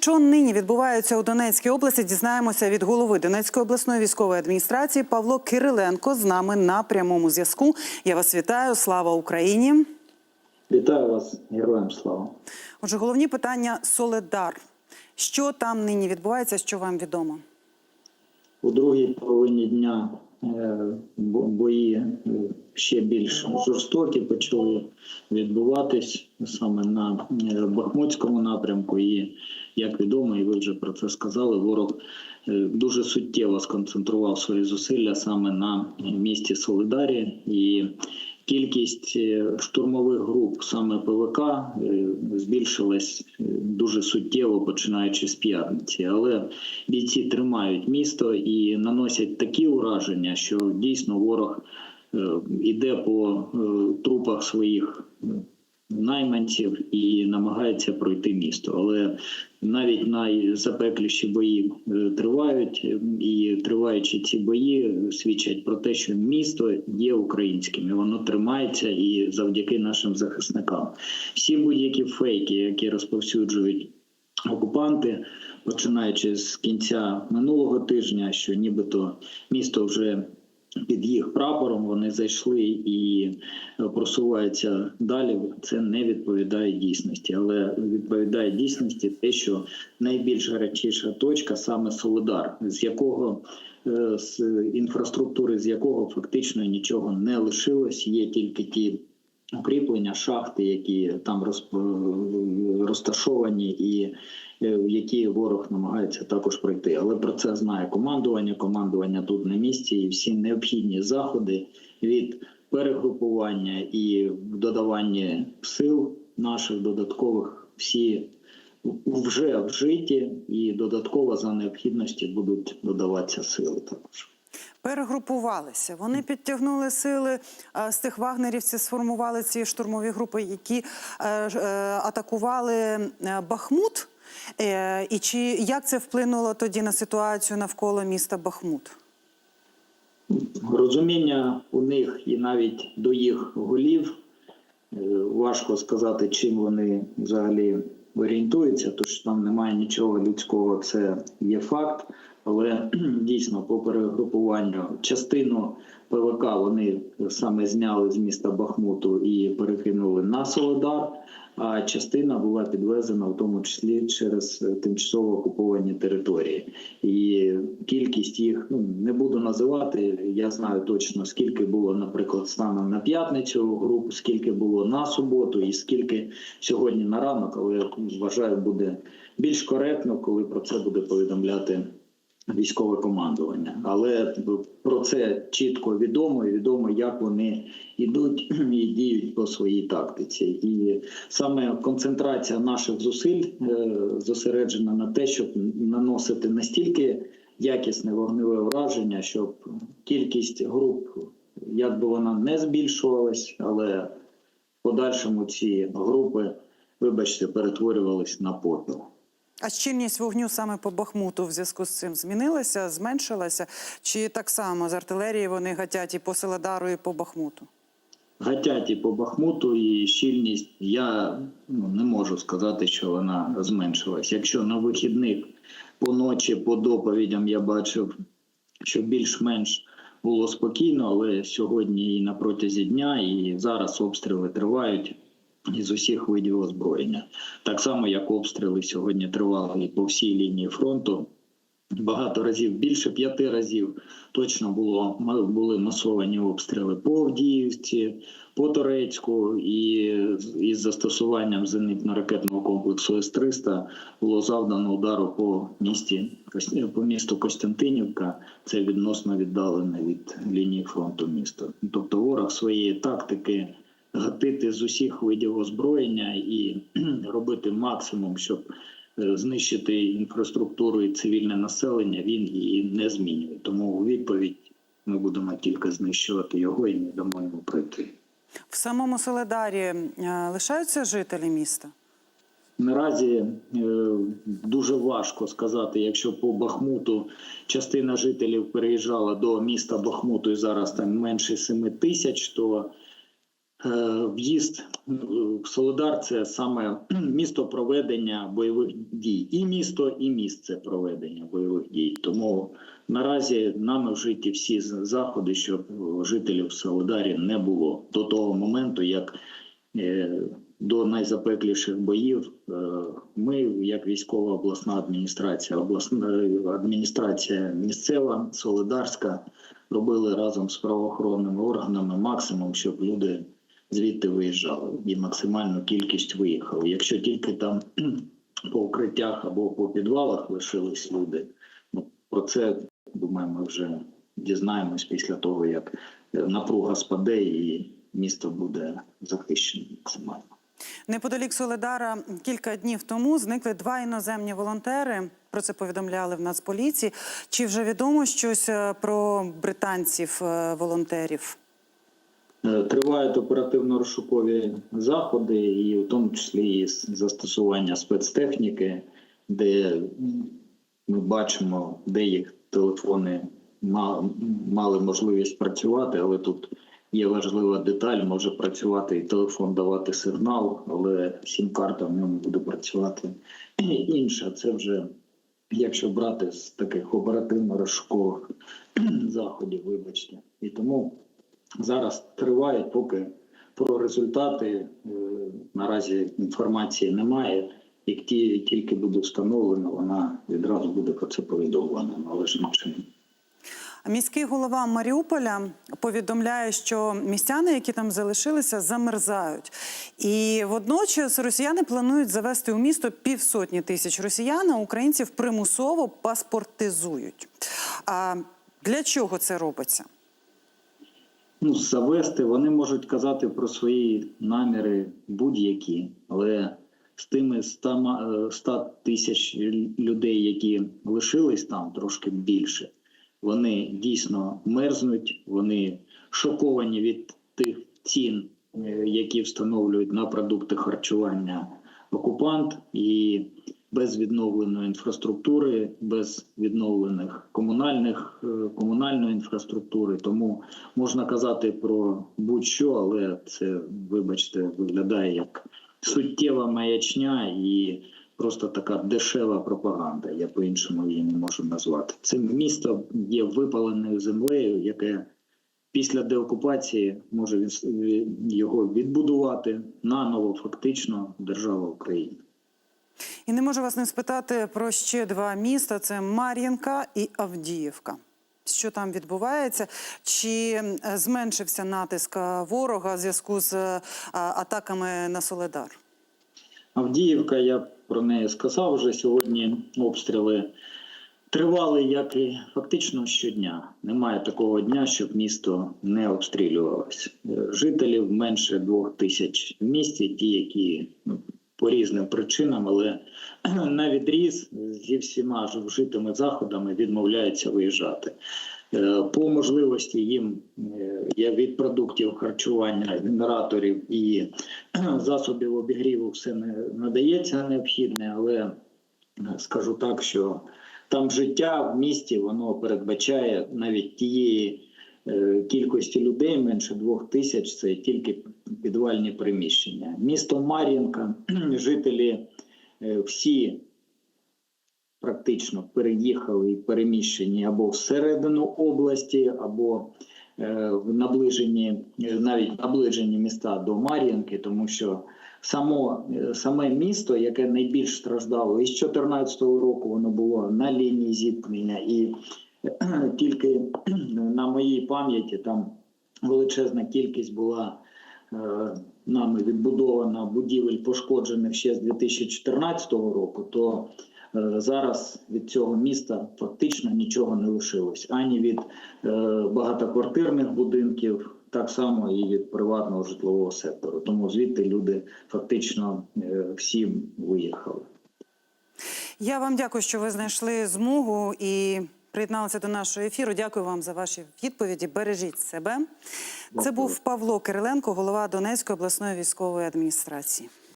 що нині відбувається у Донецькій області, дізнаємося від голови Донецької обласної військової адміністрації Павло Кириленко з нами на прямому зв'язку. Я вас вітаю. Слава Україні! Вітаю вас, героям слава. Отже, головні питання Соледар. Що там нині відбувається? Що вам відомо? У другій половині дня бої е, ще більш жорстокі почали відбуватись саме на е, Бахмутському напрямку. І як відомо, і ви вже про це сказали, ворог е, дуже суттєво сконцентрував свої зусилля саме на місті Солидарі і. Кількість е, штурмових груп саме ПВК е, збільшилась е, дуже суттєво, починаючи з п'ятниці. Але бійці тримають місто і наносять такі ураження, що дійсно ворог іде по трупах своїх найманців і намагається пройти місто. Але навіть найзапекліші бої е, тривають, е, і триваючи ці бої свідчать про те, що місто є українським, і воно тримається і завдяки нашим захисникам. Всі будь-які фейки, які розповсюджують окупанти, починаючи з кінця минулого тижня, що нібито місто вже під їх прапором вони зайшли і е, просуваються далі. Це не відповідає дійсності, але відповідає дійсності те, що найбільш гарячіша точка саме Солидар, з якого е, з інфраструктури, з якого фактично нічого не лишилось. Є тільки ті укріплення, шахти, які там розп- розташовані, і е, які ворог намагається також пройти. Але про це знає командування. Командування тут на місці, і всі необхідні заходи від перегрупування і додавання сил наших додаткових всі вже вжиті, і додатково за необхідності будуть додаватися сили також. Перегрупувалися. Вони підтягнули сили е, з тих вагнерівців, сформували ці штурмові групи, які е, е, атакували Бахмут. І чи як це вплинуло тоді на ситуацію навколо міста Бахмут? Розуміння у них і навіть до їх голів важко сказати, чим вони взагалі орієнтуються, тож там немає нічого людського, це є факт. Але дійсно по перегрупуванню частину ПВК вони саме зняли з міста Бахмуту і перекинули на Солодар. А частина була підвезена в тому числі через тимчасово окуповані території. І кількість їх ну не буду називати. Я знаю точно скільки було, наприклад, станом на п'ятницю груп, скільки було на суботу, і скільки сьогодні на ранок. Але я вважаю, буде більш коректно, коли про це буде повідомляти військове командування. Але про це чітко відомо і відомо, як вони йдуть і діють по своїй тактиці. І саме концентрація наших зусиль е, зосереджена на те, щоб наносити настільки якісне вогневе враження, щоб кількість груп, як би вона не збільшувалась, але в подальшому ці групи, вибачте, перетворювались на попіл. А щільність вогню саме по Бахмуту в зв'язку з цим змінилася, зменшилася? Чи так само з артилерії вони гатять і по Селедару, і по Бахмуту? Гатять і по Бахмуту, і щільність я ну, не можу сказати, що вона зменшилась. Якщо на вихідних по ночі, по доповідям я бачив, що більш-менш було спокійно, але сьогодні і на протязі дня, і зараз обстріли тривають із усіх видів озброєння. Так само, як обстріли сьогодні тривали по всій лінії фронту. Багато разів, більше п'яти разів точно було були масовані обстріли по Авдіївці, по Торецьку, і із застосуванням зенитно-ракетного комплексу С-300 було завдано удару по місті по місту Костянтинівка. Це відносно віддалене від лінії фронту місто. Тобто ворог своєї тактики гатити з усіх видів озброєння і робити максимум, щоб е, знищити інфраструктуру і цивільне населення, він її не змінює. Тому у відповідь ми будемо тільки знищувати його і не дамо йому пройти. В самому Соледарі е, лишаються жителі міста? Наразі е, дуже важко сказати, якщо по Бахмуту частина жителів переїжджала до міста Бахмуту і зараз там менше 7 тисяч, то В'їзд е, в Солодар це саме місто проведення бойових дій, і місто, і місце проведення бойових дій. Тому наразі нами вжиті всі заходи, щоб жителів в Солодарі не було до того моменту, як е, до найзапекліших боїв е, ми, як військова обласна адміністрація, обласна адміністрація місцева, Солидарська, робили разом з правоохоронними органами максимум, щоб люди звідти виїжджали і максимальну кількість виїхали. Якщо тільки там по укриттях або по підвалах лишились люди, ну про це думаю, ми вже дізнаємось після того, як е, напруга спаде і місто буде захищене максимально. Неподалік Соледара кілька днів тому зникли два іноземні волонтери. Про це повідомляли в Нацполіції. Чи вже відомо щось е, про британців е, волонтерів? Е, Тривають оперативно-розшукові заходи, і в тому числі і застосування спецтехніки, де ми бачимо, де їх телефони мали можливість працювати, але тут є важлива деталь, може працювати і телефон давати сигнал, але сім-карта в ньому буде працювати інша. Це вже якщо брати з таких оперативно-розшукових заходів, вибачте. І тому зараз тривають, поки про результати е, наразі інформації немає. Як ті, тільки буде встановлено, вона відразу буде про це повідомлена належним чином. Міський голова Маріуполя повідомляє, що містяни, які там залишилися, замерзають. І водночас росіяни планують завести у місто півсотні тисяч росіян, а українців примусово паспортизують. А для чого це робиться? Ну, завести вони можуть казати про свої наміри будь-які, але з тими 100, ма- е, 100 тисяч людей, які лишились там трошки більше, вони дійсно мерзнуть, вони шоковані від тих цін, е, які встановлюють на продукти харчування окупант, і без відновленої інфраструктури, без відновлених комунальних е, комунальної інфраструктури. Тому можна казати про будь-що, але це, вибачте, виглядає як суттєва маячня і просто така дешева пропаганда. Я по-іншому її не можу назвати. Це місто є випаленою землею, яке після деокупації може його відбудувати наново, фактично, держава Україна. І не можу вас не спитати про ще два міста: це Мар'їнка і Авдіївка. Що там відбувається? Чи зменшився натиск е, ворога в зв'язку з е, атаками на Соледар? Авдіївка, я про неї сказав вже сьогодні. Обстріли тривали як і фактично щодня. Немає такого дня, щоб місто не обстрілювалося. Е, Жителів менше двох тисяч в місті, ті, які ну, по різним причинам, але на відріз зі всіма вжитими заходами відмовляються виїжджати. Е, По можливості їм е, є від продуктів харчування, генераторів і засобів обігріву все не надається необхідне, але е, скажу так, що там життя в місті воно передбачає навіть тієї кількості людей менше двох тисяч. Це тільки підвальні приміщення. Місто Мар'їнка, жителі е, всі практично переїхали і переміщені або всередину області, або е, в наближені, е, навіть наближені міста до Мар'їнки, тому що само, е, саме місто, яке найбільш страждало, і з 2014 року воно було на лінії зіткнення, і е, тільки на моїй пам'яті там величезна кількість була е, нами відбудована будівель пошкоджених ще з 2014 року, то е, зараз від цього міста фактично нічого не лишилось ані від е, багатоквартирних будинків, так само і від приватного житлового сектору. Тому звідти люди фактично всі виїхали. Я вам дякую, що ви знайшли змогу і приєдналися до нашого ефіру. Дякую вам за ваші відповіді. Бережіть себе. Це був Павло Кириленко, голова Донецької обласної військової адміністрації.